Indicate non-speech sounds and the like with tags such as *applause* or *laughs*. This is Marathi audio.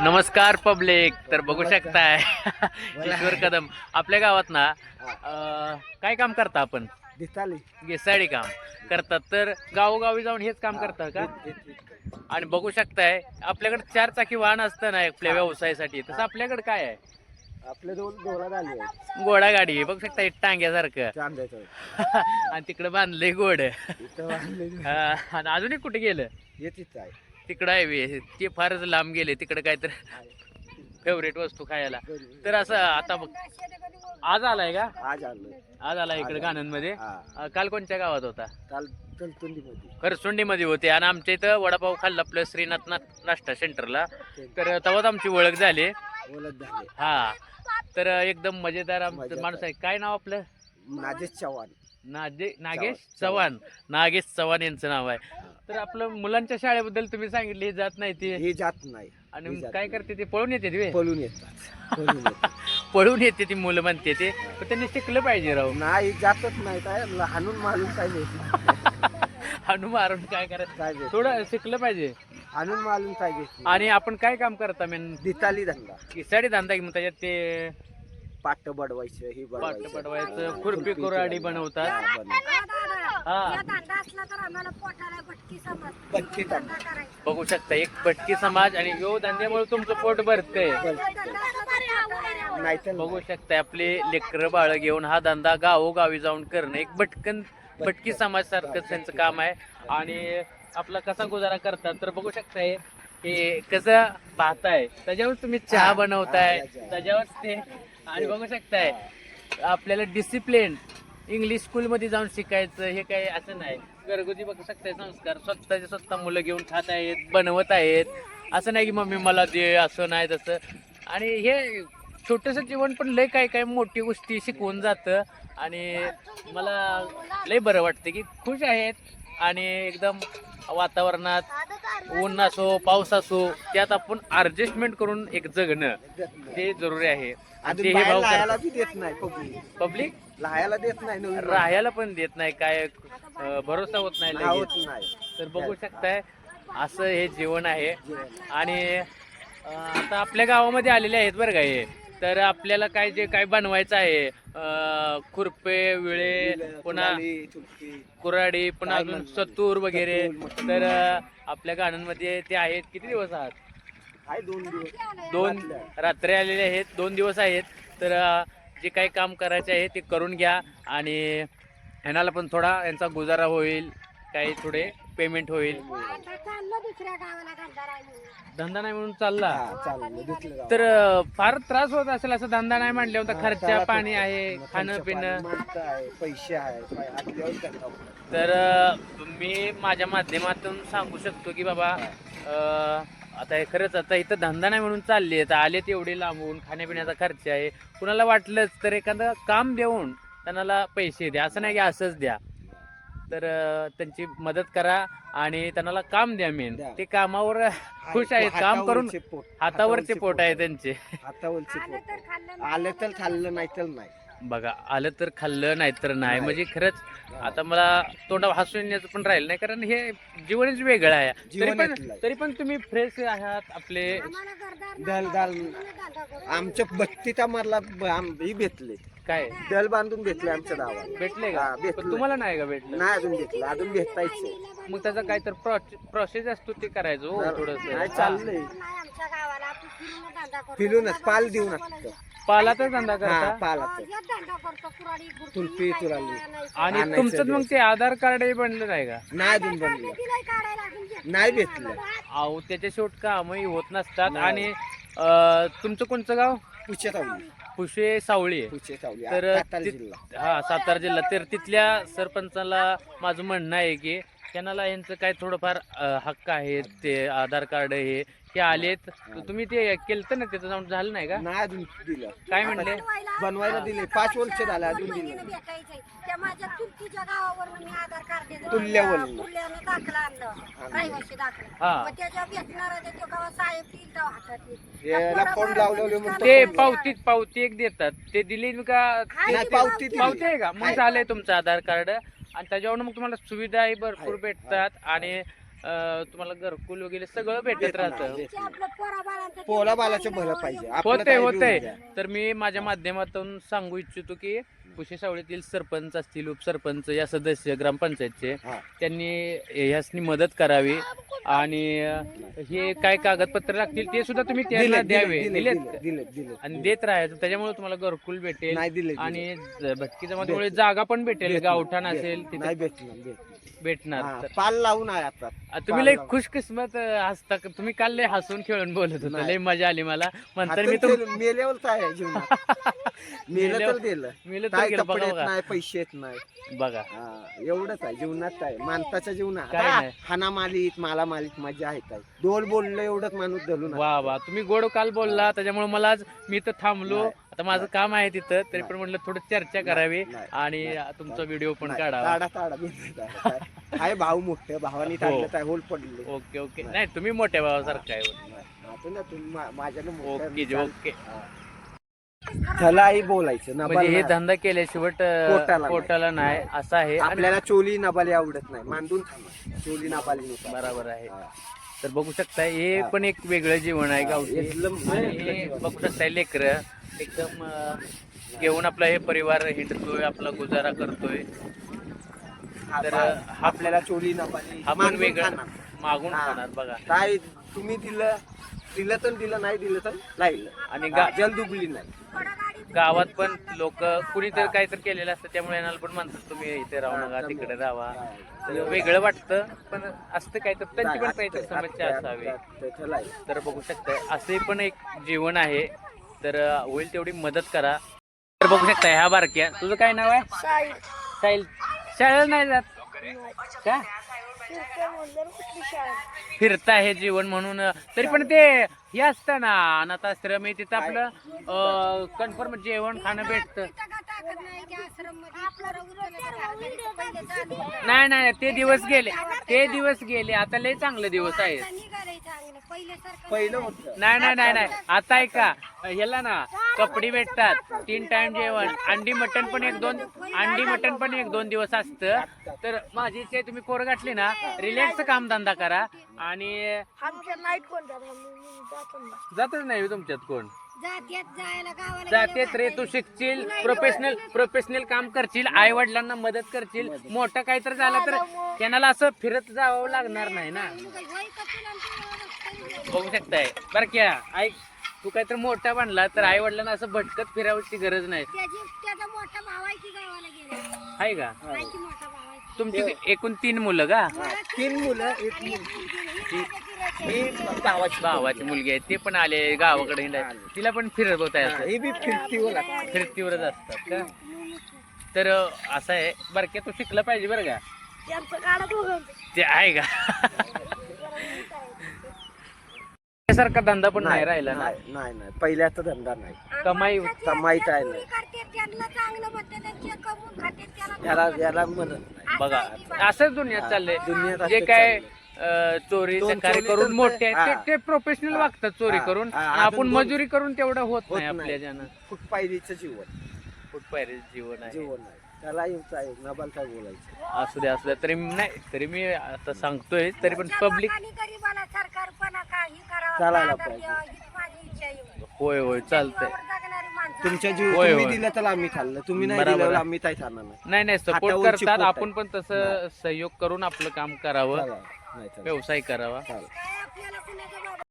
नमस्कार पब्लिक तर बघू शकताय. किशोर कदम आपल्या गावात ना अं, काय काम करता आपण? दिसाली. गेसाडी काम करतात. तर गावोगावी जाऊन हेच काम करता का? आणि बघू शकताय आपल्याकडे चार चाकी वाहन असतं ना आपल्या व्यवसायासाठी. तसं आपल्याकडे काय आहे? आपले दोन झाले घोडा गाडी आहे. बघू शकता एक टांग्यासारखं. चांदायचं *laughs* आणि तिकडे बांधलंय घोड. इथं बांधले हा, आणि अजूनही कुठे गेलं? येतीच आहे. तिकडं आहे. ते फारच लांब गेले तिकडे काय तर फेवरेट वस्तू खायला. तर असं आता बघ आज आलाय का? आज आलं आज आला इकडे अं, काल कोणत्या गावात होता? काल मध्ये खरसुंडी मध्ये होते. आणि आमच्या इथं वडापाव खाल्ला प्लस श्रीनाथ नाश्ता सेंटरला तर तेव्हाच आमची ओळख झाली. हा. तर एकदम मजेदार आमचं मजेदार. माणूस आहे. काय नाव आपलं? नाजेश चव्हाण. नाजे नागेश चव्हाण. नागेश चव्हाण यांचं नाव आहे. तर आपलं मुलांच्या शाळेबद्दल तुम्ही सांगितले हे जात नाही ते. हे जात नाही. आणि हे जात काय नाही. करते ते? पळून येते ते? पळून येतात. पळून येतात. *laughs* पळून येते ती मुलं म्हणते ते. पण त्यांनी शिकलं पाहिजे राव. नाही जातच नाही. काय? हाणून मारून काय घेत *laughs* हाणू मारून काय करायचं? काय घेत थोडं शिकलं पाहिजे. हाणून मारून काय घेत आणि आपण काय काम करता मेन? दिताली धंदा. किसाडी धंदा की मग त्याच्यात ते पाट बडवायचं. ही पाट बडवायचं खुरपी कुराडी बनवतात. हा. हा. बघू शकता एक भटकी समाज आणि यो धंद्यामुळे तुमचं पोट भरतंय. या धंदा असला तर पोटाला भरायचं. नाही तर बघू शकता आपले लेकर बाळ घेऊन हा धंदा गावोगावी जाऊन करणं एक भटकन भटकी समाज सारखं त्यांचं काम आहे. आणि आपला कसा गुजारा करतात तर बघू शकताय की कसं पाहताय त्याच्यावर तुम्ही चहा हा, बनवताय हा. त्याच्यावर ते आणि बघू शकताय आपल्याला डिसिप्लिन इंग्लिश स्कूलमध्ये जाऊन शिकायचं हे काही असं नाही. घरगुती बघू शकताय संस्कार. स्वतःचे स्वतः मुलं घेऊन खात आहेत बनवत आहेत. असं नाही की मम्मी मला दे असं नाही तसं. आणि हे छोटंसं जीवन पण लय काय काय मोठी गोष्टी शिकवून जातं. आणि मला लय बरं वाटतं की खुश आहेत आणि एकदम वातावरणात ऊन असो पाऊस असो त्यात आपण ॲडजस्टमेंट करून एक जगणं ते जरुरी आहे. आणि ते हे बी देत नाही पब्लिक पब्लिक लाहायला देत नाही नवीन राहायला पण देत नाही काय अं, भरोसा होत नाही लगेच. नाही. तर बघू शकताय असं हे जीवन आहे. आणि अं, आता आपल्या गावामध्ये आलेले आहेत बरं का हे. तर आपल्याला काय जे काय बनवायचं आहे खुरपे विळे पुन्हा. कुराडी पुन्हा अजून? सत्तूर वगैरे. तर आपल्या गाण्यांमध्ये ते आहेत. किती दिवस आहात? आहे दोन दिवस. दोन रात्री आलेले आहेत. दोन दिवस आहेत. तर जे काही काम करायचे आहे ते करून घ्या. आणि ह्यानाला पण थोडा यांचा गुजारा होईल. काही थोडे पेमेंट होईल. आता चाललो दुसऱ्या गावाला धंदा नाही म्हणून. चालला. चाललं घेतलं जाऊ. तर अं, फार त्रास होत असेल असं धंदा नाही म्हणल्यावर तर हा, खर्चा पाणी होतो. आहे खाणं पाणी, पिणं. माणसं आहे पैसे आहे आपल्यावर होतो. तर अं, मी माझ्या माध्यमातून सांगू शकतो की बाबा अं, आता हे खरंच आता इथं धंदा नाही म्हणून चालले तर आले तेवढे लांबून खाण्यापिण्याचा खर्च आहे. कुणाला वाटलंच तर एखादं काम देऊन त्यांना पैसे द्या. असं नाही की असंच द्या. तर त्यांची मदत करा आणि त्यांना काम द्या मेन. ते कामावर खुश आहेत काम करून हातावरचे पोट आहे. त्यांचे. हातावरचे पोट. तर खाल्लं आलं तर खाल्लं नाही तर नाही. बघा आलं तर खाल्लं नाही. तर नाही. म्हणजे खरंच आता मला तोंडावर हसून येण्याचं पण राहिलं नाही कारण हे जीवनच वेगळं आहे. तरी जीवन पण. तरी पण तुम्ही फ्रेश आहात आपले. दल दाल. आमच्या बत्तीचा मरला ही भेटले. काय? दल बांधून भेटले आमच्या गावाला. भेटले का? हा, भेटले. पण तुम्हाला नाही का भेटलं? नाही अजून भेटलं. अजून भेटायचं मग त्याचा काय तर प्रोसेस असतो ते करायचं हो नाही थोडस. चाललंय. नाही आमच्या गावाला. आपण फिरून धंदा करतो. फिरूनच पाल देऊन असतं पालाचा धंदा हा करता? पालाचं यात धंदा करतो. कुराडी खुरपी, तुलपी, काय तुराली. काय आणायचं. आणि आणायचं तुमचं मग ते आधार कार्ड बनलं नाही का? नाही अजून बनलं. दिलंय काढायला अजून घेतलं नाही भेटलं. अहो त्याच्या शेवट कामही होत नसतात. आणि अं, तुमचं कोणचं गाव? पुचे तावली पुशे सावळी आहे. तर सातारा ति- जिल्हा. हा सातारा जिल्हा. तर तिथल्या सरपंचाला माझं म्हणणं आहे की त्यांना यांचं काय थोडंफार अं, हक्क आहेत ते आधार कार्ड हे. हे आलेत. तर तुम्ही ते केलं ना त्याचं जाऊन झालं नाही का? नाही अजून दिलं. काय म्हणले? बनवायला बनवायला दिले. पाच वर्ष झाले अजून दिले. त्या माझ्या चुलतीच्या गावावरून मी आधार कार्ड दिलं. तुल्यवरून. तुल्यानं दाखला आणलं. रहिवासी दाखला. हा. मग त्याच्या भेटणार आहे तो गावात साहेब येईल तेव्हा हातात येईल. याला फोन लावलेले म्हणतो ते फोन पावती पावती एक देतात. ते दिली का? हाय नाही, ती पावती दिली. पावती आहे का? मग आहे. झालंय तुमचं आधार कार्ड. आणि त्याच्यावर मग तुम्हाला सुविधाही भरपूर भेटतात. आणि तुम्हाला घरकुल वगैरे सगळं भेटत राहतं पोला बालाचं भलं पाहिजे. आपलं काय बी होऊ द्या. तर मी माझ्या माध्यमातून सांगू इच्छितो की कुशे सावळीतील सरपंच असतील उपसरपंच या सदस्य ग्रामपंचायतचे हा. त्यांनी ह्यासनी मदत करावी आणि हे काय कागदपत्र लागतील ते सुद्धा तुम्ही त्यांना द्यावे दिलेत. आणि देत राहायचं त्याच्यामुळे तुम्हाला घरकुल भेटेल नाही दिले दिले. आणि भटकी जमातीमुळे जागा पण भेटेल गावठाण असेल भेटणार. तिथे नाही भेटणार भेटणार. भेटणार तर पाल लावून आहे आता तुम्ही लय खुशकिस्मत हसता तुम्ही काल लय हसून खेळून बोलत होता. लय मजा आली मला म्हणतर मी तुम ते मेल्यावर काय आहे जीवनात *laughs* मेलं तर दिलं मेलं तर काय गेलं कपडे बघा येत बघा नाही पैसे येत नाही बघा हा, एवढंच आहे जीवनात काय माणसाच्या जीवनात काय नाही. हाना मालिक माला मालिक मजा आहे काय दोन बोललं एवढंच माणूस धरून वा वा तुम्ही गोड काल बोलला त्याच्यामुळे मला आज मी इथं थांबलो नाही. आता माझं काम आहे तिथं तरी पण. म्हटलं थोडं चर्चा करावी. आणि. तुमचा व्हिडिओ पण काढावा ताडा ताडा. आहे भाऊ मोठे भावानी हो. टाकलं काय होल पडले ओके ओके नाही. तुम्ही मोठ्या भावासारखं आहे आता ना तुम्ही मा- माझ्याकडे मोठं ओके जी, चाल- ओके हा. त्यालाही बोलायचं म्हणजे नबाल हे नाही. धंदा केल्याशिवाय पोटाला नाही. पोटाला नाही असं आहे आणि आपल्याला चोली नबाली आवडत नाही मांडून थांबा चोली नबाली नको बरोबर आहे हा. तर बघू शकता हे हा. पण एक वेगळं जीवन आहे गावठी एकदम आणि हे बघू शकता लेकर एकदम अं, घेऊन आपला हे परिवार हिंडतोय आपला गुजारा करतोय तर हा- आपल्याला चोली नबाली आपण मांडून वेगळं. मागून हा. खाणार बघा. काय तुम्ही दिलं दिलं तर दिलं नाही दिलं तर राहिलं आणि गा- जल दुबली नाही. गावात पण लोक कुणीतरी काहीतरी केलेलं असतं त्यामुळे यांना पण म्हणतात तुम्ही इथे राहू नका तिकडे राहा. तर वेगळं वाटतं पण असतं काय तर त्यांची पण काहीतरी समस्या असावी. तर बघू शकता असे पण एक जीवन आहे. तर अं, होईल तेवढी मदत करा. तर बघू शकता ह्या बारक्या. तुझं काय नाव आहे. साहिल. शाळेला नाही जात. का फिरता हे जीवन म्हणून. तरी पण ते हे असतं ना अनाथाश्रम आहे तिथं आपलं कन्फर्म जेवण खाणं भेटतं. तिथं का ताकद नाही. नाही नाही ते दिवस गेले. ते दिवस गेले. आता लय चांगले दिवस आहेत. पहिलं होतं. नाही नाही नाही नाही. आता ऐका ह्याला ना कपडे भेटतात. तीन टाइम जेवण. अंडी मटण पण एक दोन अंडी मटण पण एक दोन दिवस असतं. तर माझी इच्छा तुम्ही कोर गाठली ना रिलॅक्स काम धंदा करा. आणि आमच्या नाईट कोण जातच नाही तुमच्यात कोण? जात्यात जायला गावाला जाते रे तू शिकशील प्रोफेशनल प्रोफेशनल काम करशील आई वडिलांना मदत करशील मोठं काहीतरी झालं तर त्यांना असं फिरत जावं लागणार नाही ना. बघू शकताय. बरं क्या ऐक तू काहीतरी मोठा बनला तर आई वडिलांना असं भटकत फिरावची गरज नाही. त्याची त्याचा मोठा भाव आहे की गावाला गेला? आहे का? आहे की मोठा भाव आहे? तुमची एकूण तीन मुलं का? तीन मुलं एक मुलगी. ही गावाची भावाची मुलगी आहे. ते पण आले गावाकडे. तिला पण फिरवत आहे ही बी फिरतीवर लागते फिरतीवरच असतात का? तर असं आहे. बरं क्या तू शिकलं पाहिजे बरं का? त्यांचं काढत होतं ते आहे का? सारखा धंदा पण नाही राहिला ना? नाही नाही नाही. पहिल्याचा धंदा नाही. कमाई कमाईच आहे नाही. करते त्यांना चांगलं म्हणते त्यांचे कमवून खाते याला याला म्हणत नाही. बघा असंच दुनियात चाललंय. दुनियात जे असंच काय चाललंय. अं, चोरी दोन चोरी करून मोठे आहेत, हा. ते- ते प्रोफेशनल हा. वागतात चोरी हा. करून हा, अजून आपण दोन- मजुरी करून तेवढं होत होत नाही नाही. आपल्या ज्यानं फुटपायरीचं जीवन फुटपायरे जीवन आहे जीवन आहे त्याला येऊच आहे नबाल काय बोलायचं असू द्या असू द्या तरी मी- नाही तरी मी आता सांगतोय तरी पण पब्लिक गरीबाला सरकारपणा काही करावं चालायला बाजार पाहिजे. द्यावं, हीच माझी इच्छा आहे होय होय चालतंय जीवावर जगणारी माणसं तुमच्या जीव होय, तुम्ही होय. दिलं तर आम्ही खाल्लं तुम्ही नाही बरोबर दिलं आहे. आम्ही काय खाणार नाही नाही नाही सपोर्ट हातावरची करतात पोट आहे. आपण पण तसं सहयोग करून आपलं काम करावं चला. नाही चालत.